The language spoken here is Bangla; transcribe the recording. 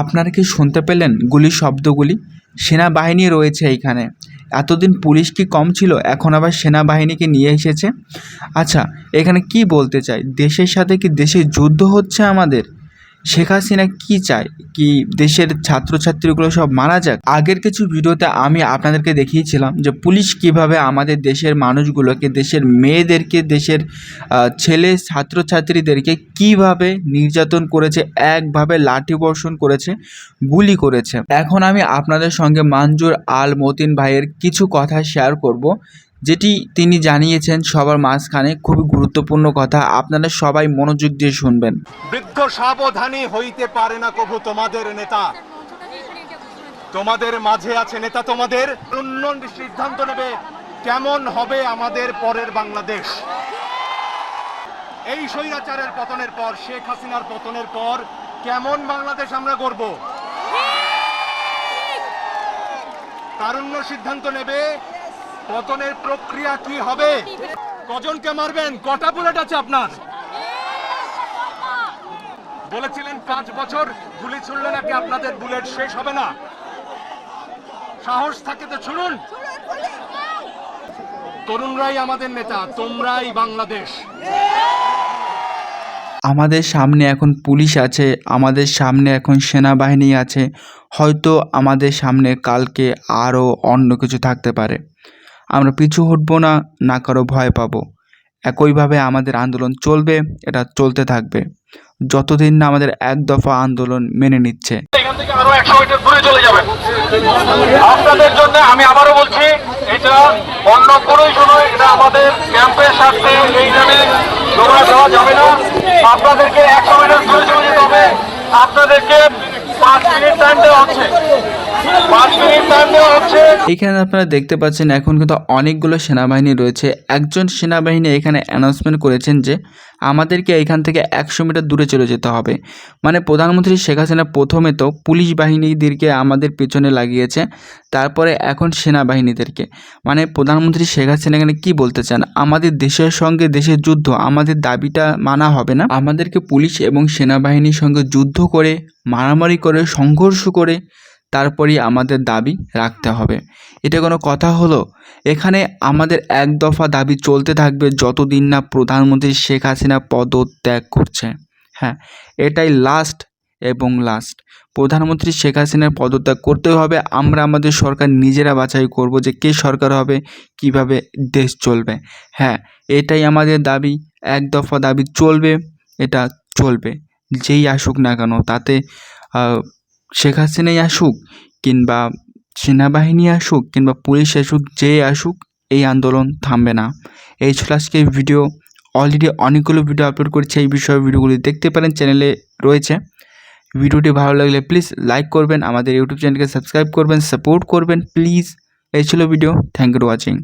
আপনারা কি শুনতে পেলেন গুলি শব্দগুলি? সেনাবাহিনী রয়েছে এইখানে এতদিন পুলিশ কি কম ছিল? এখন আবার সেনাবাহিনীকে নিয়ে এসেছে? আচ্ছা এখানে কি বলতে চাই? দেশের সাথে কি দেশে যুদ্ধ হচ্ছে আমাদের? শেখ হাসিনা কী চায়? কি দেশের ছাত্রছাত্রীগুলো সব মারা যাক? আগের কিছু ভিডিওতে আমি আপনাদেরকে দেখিয়েছিলাম যে পুলিশ কীভাবে আমাদের দেশের মানুষগুলোকে, দেশের মেয়েদেরকে, দেশের ছেলে ছাত্রছাত্রীদেরকে কীভাবে নির্যাতন করেছে, একভাবে লাঠি বর্ষণ করেছে, গুলি করেছে। এখন আমি আপনাদের সঙ্গে মানজুর আল মতিন ভাইয়ের কিছু কথা শেয়ার করব। যেটি তিনি জানিয়েছেন সবার মাঝখানে খুবই গুরুত্বপূর্ণ কথা। আপনারা সবাই মনোযোগ দিয়ে শুনবেন। বৃদ্ধ সাবধানী হইতে পারে না কভু তোমাদের নেতা। তোমাদের মাঝে আছে নেতা তোমাদের। উন্নয়ন সিদ্ধান্ত নেবে কেমন হবে আমাদের পরের বাংলাদেশ। এই স্বৈরাচারের পতনের পর, শেখ হাসিনার পতনের পর কেমন বাংলাদেশ আমরা গড়ব? তারুণ্য সিদ্ধান্ত নেবে পতনের প্রক্রিয়া কি হবে? কজনকে মারবেন? কটা বুলেট আছে আপনার? বলেছিলেন পাঁচ বছর, গুলি ছুড়লে নাকি আপনাদের বুলেট শেষ হবে না? সাহস থাকে তো ছুড়ুন। তরুণরাই আমাদের নেতা, তোমরাই বাংলাদেশ। আমাদের সামনে এখন পুলিশ আছে, আমাদের সামনে এখন সেনাবাহিনী আছে, হয়তো আমাদের সামনে কালকে আরও অন্য কিছু থাকতে পারে। আমরা পিছু হটবো না না কারও ভয় পাবো। একইভাবে আমাদের আন্দোলন চলবে, এটা চলতে থাকবে। যতদিন না আমাদের এক দফা আন্দোলন মেনে নিচ্ছে। আপনাদের জন্য আমি আবারও বলছি, এটা অন্য কোনো নয় এটা আমাদের ক্যাম্পের স্বার্থে এইখানে তোমরা দেওয়া যাবে না। আপনাদেরকে একশো মিটার দূরে চলে যেতে হবে। আপনাদেরকে পাঁচ মিনিট টাইম দেওয়া হচ্ছে পাঁচ মিনিট টাইম দেওয়া হচ্ছে এখানে আপনারা দেখতে পাচ্ছেন এখন কিন্তু অনেকগুলো সেনাবাহিনী রয়েছে। একজন সেনাবাহিনী এখানে অ্যানাউন্সমেন্ট করেছেন যে, আমাদেরকে এখান থেকে একশো মিটার দূরে চলে যেতে হবে। মানে প্রধানমন্ত্রী শেখ হাসিনা প্রথমে তো পুলিশ বাহিনীদেরকে আমাদের পেছনে লাগিয়েছে, তারপরে এখন সেনাবাহিনীদেরকে। মানে প্রধানমন্ত্রী শেখ হাসিনা এখানে কী বলতে চান? আমাদের দেশের সঙ্গে দেশের যুদ্ধ, আমাদের দাবিটা মানা হবে না। আমাদেরকে পুলিশ এবং সেনাবাহিনীর সঙ্গে যুদ্ধ করে, মারামারি করে, সংঘর্ষ করে তারপরেই আমাদের দাবি রাখতে হবে। এটা কোনো কথা হলো? এখানে আমাদের এক দফা দাবি চলতে থাকবে যতদিন না প্রধানমন্ত্রী শেখ হাসিনা পদত্যাগ করছে। হ্যাঁ এটাই লাস্ট এবং লাস্ট প্রধানমন্ত্রী শেখ হাসিনার পদত্যাগ করতে হবে। আমরা আমাদের সরকার নিজেরা বাছাই করব যে কে সরকার হবে, কীভাবে দেশ চলবে। হ্যাঁ এটাই আমাদের দাবি। এক দফা দাবি চলবে, এটা চলবে। যেই আসুক না কেন, তাতে শেখ হাসিনাই আসুক কিংবা সেনাবাহিনী আসুক কিংবা পুলিশ আসুক, যে আসুক, এই আন্দোলন থামবে না। এই ছিল আজকের ভিডিও। অলরেডি অনেকগুলো ভিডিও আপলোড করেছি, এই বিষয়ে ভিডিওগুলি দেখতে পারেন চ্যানেলে রয়েছে। ভিডিওটি ভালো লাগলে প্লিজ লাইক করবেন, আমাদের ইউটিউব চ্যানেলকে সাবস্ক্রাইব করবেন সাপোর্ট করবেন প্লিজ এই ছিল ভিডিও থ্যাংক ইউ ওয়াচিং